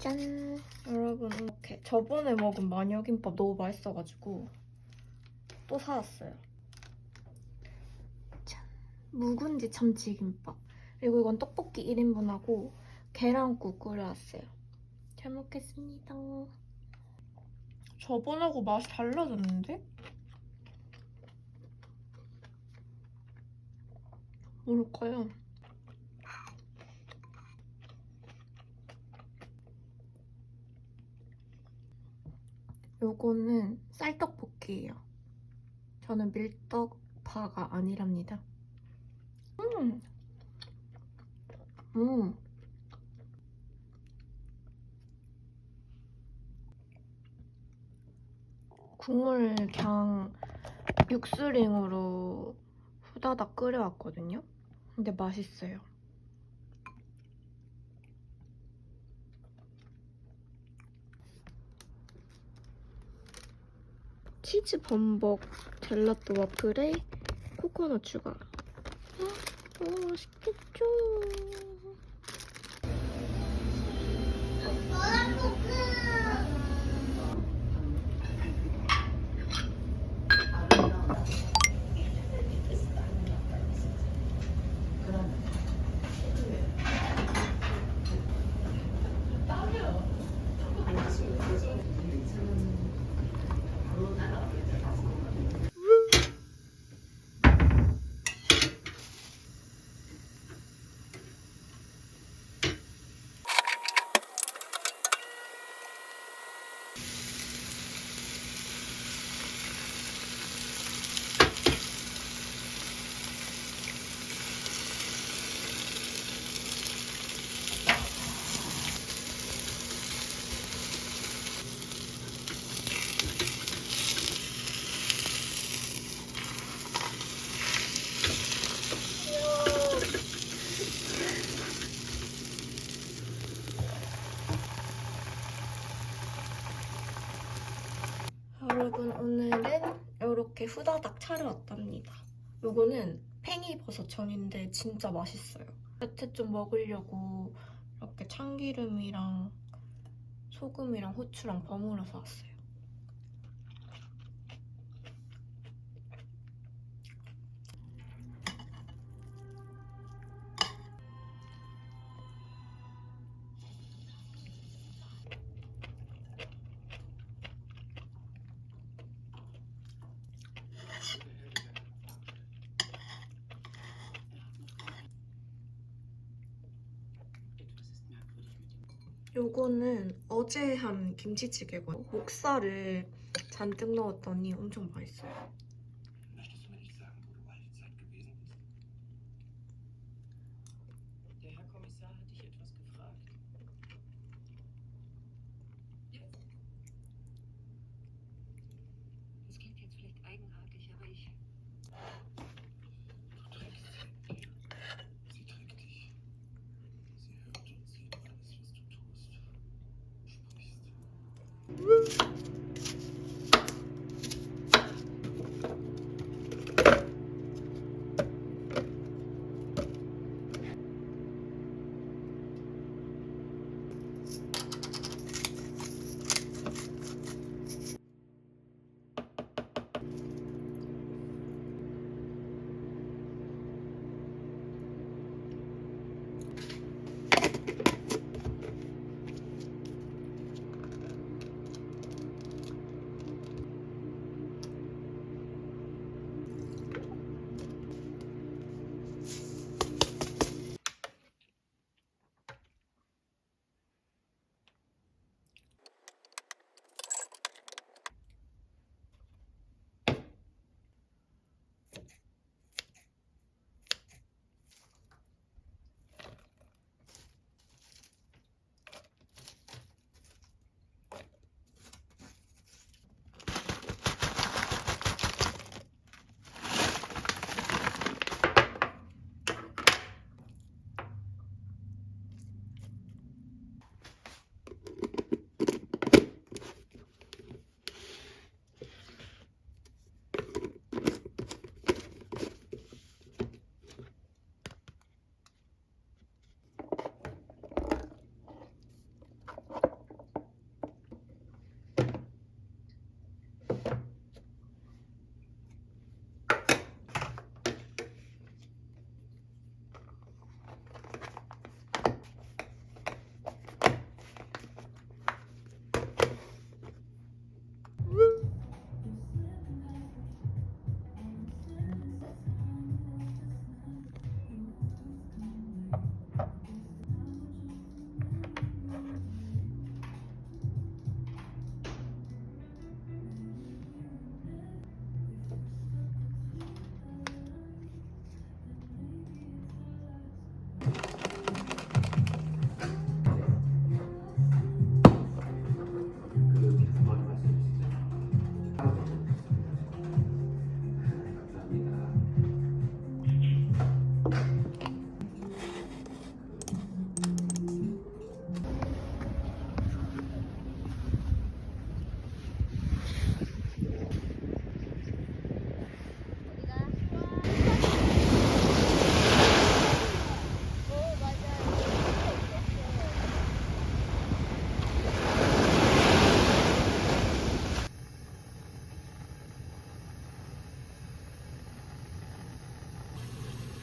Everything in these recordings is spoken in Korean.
짠! 여러분 이렇게 저번에 먹은 마녀김밥 너무 맛있어가지고 또 사왔어요. 짠! 묵은지 참치김밥 그리고 이건 떡볶이 1인분하고 계란국 끓여왔어요. 잘 먹겠습니다. 저번하고 맛이 달라졌는데? 뭘까요? 요거는 쌀떡볶이에요. 저는 밀떡파가 아니랍니다. 음! 음! 국물 그냥 육수링으로 후다닥 끓여왔거든요. 근데 맛있어요. 치즈 범벅 젤라또 와플에 코코넛 추가. 어, 너무 맛있겠죠? 여러분 오늘은 이렇게 후다닥 차려왔답니다. 요거는 팽이버섯전인데 진짜 맛있어요. 야채 좀 먹으려고 이렇게 참기름이랑 소금이랑 후추랑 버무려서 왔어요. 요거는 어제 한 김치찌개거든요. 목살을 잔뜩 넣었더니 엄청 맛있어요. Woo.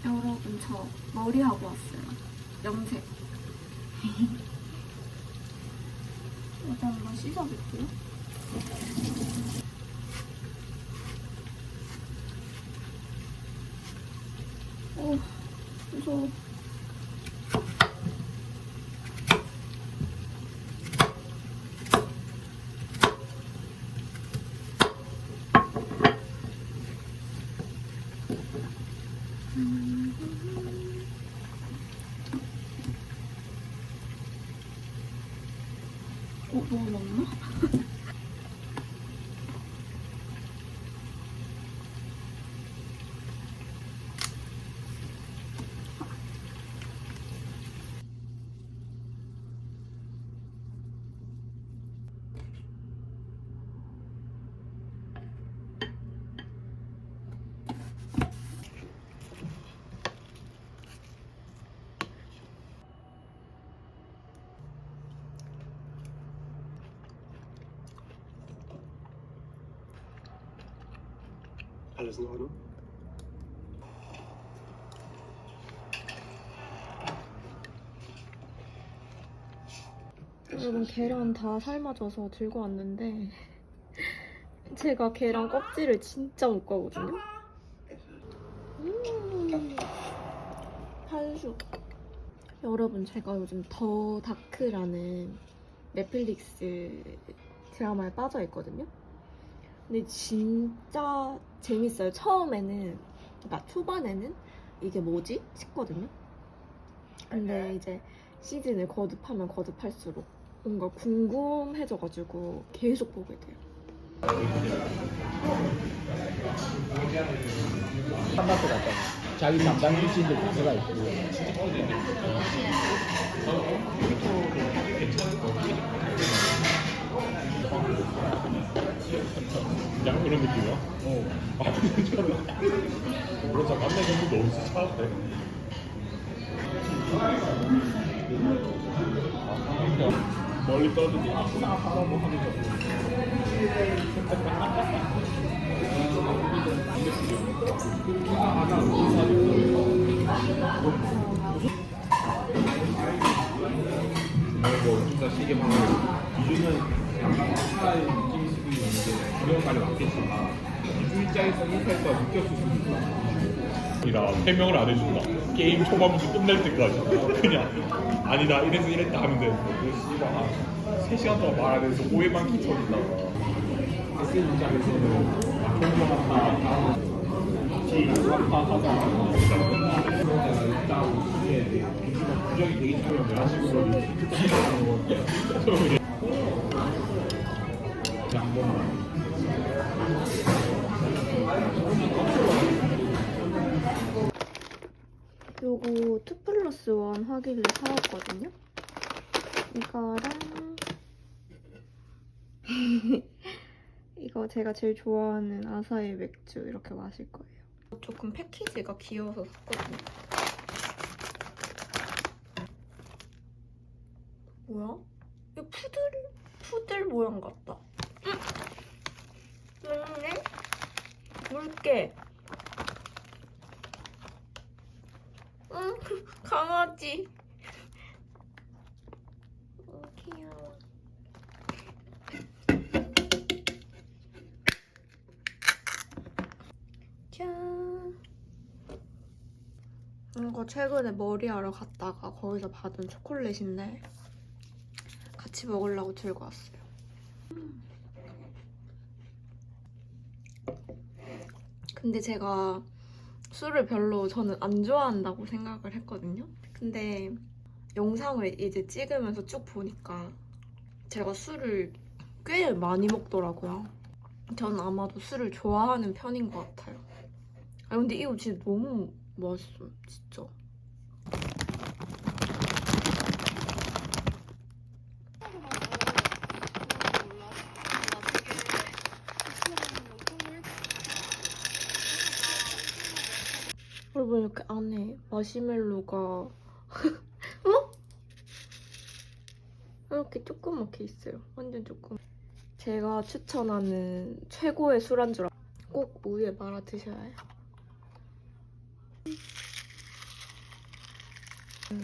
여러분 저 머리 하고 왔어요. 염색. 일단 한번 씻어볼게요. 오, 무서워. 어, Alles in Ordnung? 여러분 계란 다 삶아져서 들고 왔는데 제가 계란 껍질을 진짜 못 가거든요. 음, 한숙. 여러분 제가 요즘 더 다크라는 넷플릭스 드라마에 빠져 있거든요. 근데 진짜 재밌어요. 처음에는 그러니까 초반에는 이게 뭐지 싶거든요. 근데 이제 시즌을 거듭하면 거듭할수록 뭔가 궁금해져가지고 계속 보게 돼요. 한마트 갔다 자기 담당 일진들 부서가 있고 약간 그런 느낌이야? 어. 아, 진짜로. 그래서 만날 경우도 어디서 찾았대? 멀리 떠들고 싹 바라보고 하는 거. 뭐 진짜 시계 방금 이주는 있는데 그런 말이 맞겠지만 입장에서 인터넷과 느꼈을 수도 있다. 이라 해명을 안 해준다. 게임 초반부터 끝날 때까지. 그냥 아니다 이래서 이랬다 하면 되는데. 그 씨발 한 3시간 동안 말안 해서 오해만 끼쳐준다가 S 입장에서는 하잖아 일단 부정이 되기 이런 식으로 그냥 한 번만 요거 2 플러스 1 하길래 사왔거든요. 이거랑 이거 제가 제일 좋아하는 아사히 맥주 이렇게 마실 거예요. 조금 패키지가 귀여워서 샀거든요. 뭐야? 이거 푸들 푸들 모양 같다. 응? 맞네? 물개. 응, 강아지. 어, 귀여워. 짠. 이거 최근에 머리하러 갔다가 거기서 받은 초콜릿인데 같이 먹으려고 들고 왔어요. 근데 제가 술을 별로 저는 안 좋아한다고 생각을 했거든요. 근데 영상을 이제 찍으면서 쭉 보니까 제가 술을 꽤 많이 먹더라고요. 저는 아마도 술을 좋아하는 편인 것 같아요. 아 근데 이거 진짜 너무 맛있어요, 진짜. 여러분 이렇게 안에 마시멜로가 어? 이렇게 조그맣게 있어요. 완전 조금. 제가 추천하는 최고의 술안주라 꼭 우유에 말아 드셔야 해요. 음.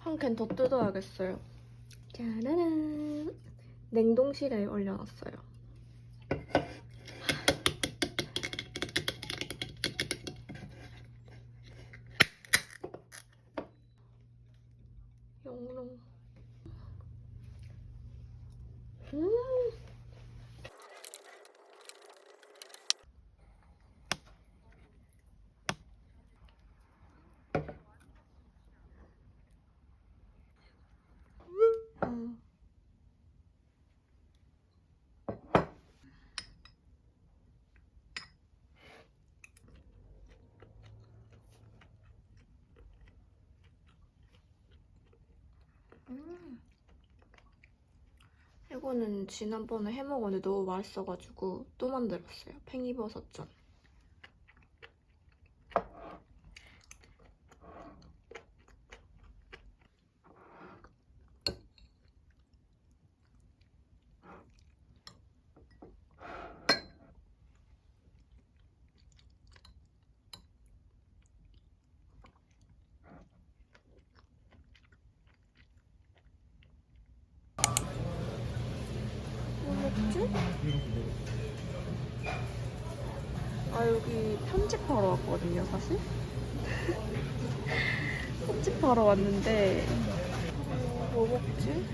한캔 더 뜯어야겠어요. 짜라란. 냉동실에 올려놨어요. 영롱. 음. 음. 음. 이거는 지난번에 해먹었는데 너무 맛있어가지고 또 만들었어요. 팽이버섯전. 뭐 먹지? 아 여기 편집하러 왔거든요 사실 편집하러 왔는데 뭐 먹지?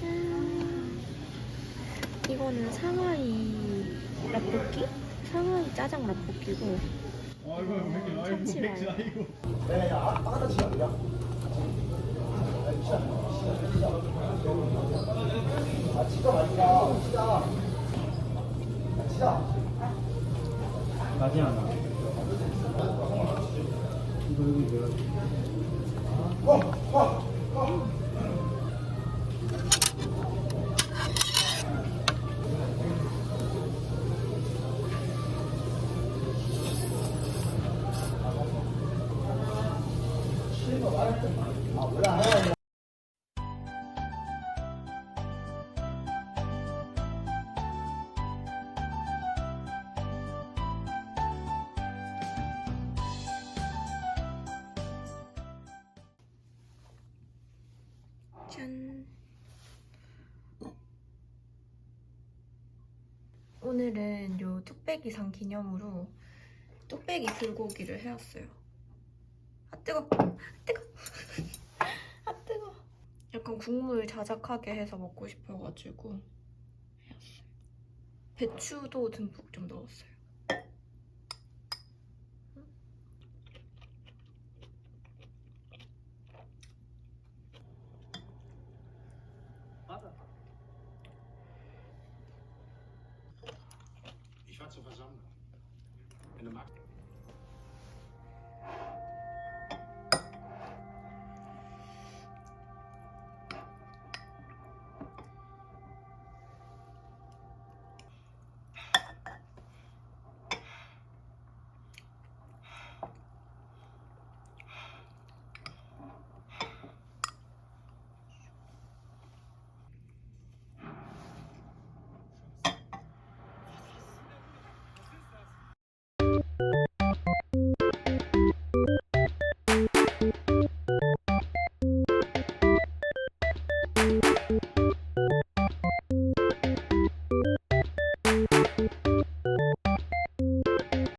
짠. 이거는 상하이 라볶이? 상하이 짜장 라볶이고 참치 나지 않아. 이거 여기 뭐야? 짠. 오늘은 요 뚝배기상 기념으로 뚝배기 불고기를 해왔어요. 아 뜨거, 아 뜨거, 아 뜨거. 약간 국물 자작하게 해서 먹고 싶어가지고 해왔어요. 배추도 듬뿍 좀 넣었어요. Zu versammeln.